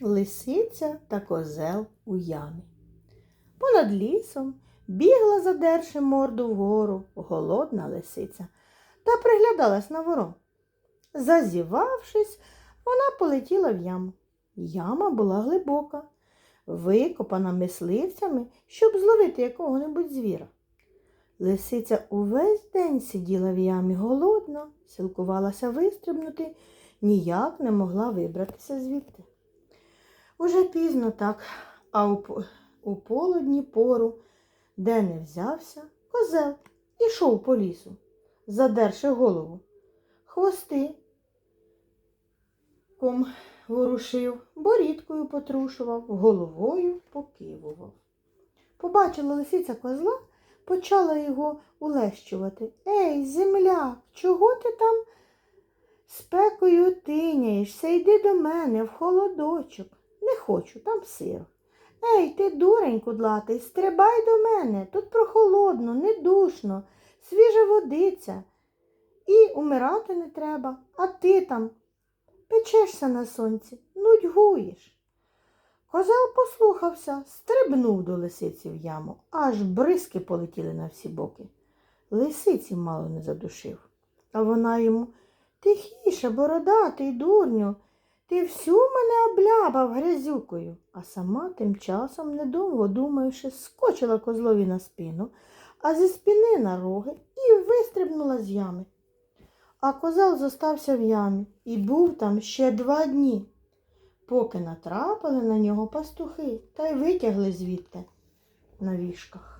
Лисиця та козел у ямі. Понад лісом бігла, задерши морду вгору, голодна лисиця та приглядалась на ворон. Зазівавшись, вона полетіла в яму. Яма була глибока, викопана мисливцями, щоб зловити якого-небудь звіра. Лисиця увесь день сиділа в ямі голодна, силкувалася вистрибнути, ніяк не могла вибратися звідти. Уже пізно так, а у, у полудні пору, де не взявся, козел ішов по лісу, задерши голову. Хвости ком ворушив, борідкою потрушував, головою покивував. Побачила лисиця козла, почала його улещувати. Ей, земляк, чого ти там спекою тиняєшся? Йди до мене в холодочок. Не хочу, там сиро. Ей, ти дурень кудлатий, стрибай до мене. Тут прохолодно, не душно, свіжа водиця. І умирати не треба, а ти там печешся на сонці, нудьгуєш. Козел послухався, стрибнув до лисиці в яму, аж бризки полетіли на всі боки. Лисиці мало не задушив. А вона йому тихіше, бородатий, дурню, ти всю мене облябав грязюкою. А сама тим часом, недовго думаючи, скочила козлові на спину, а зі спини на роги і вистрибнула з ями. А козел зостався в ямі і був там ще два дні, поки натрапили на нього пастухи та й витягли звідти на вішках.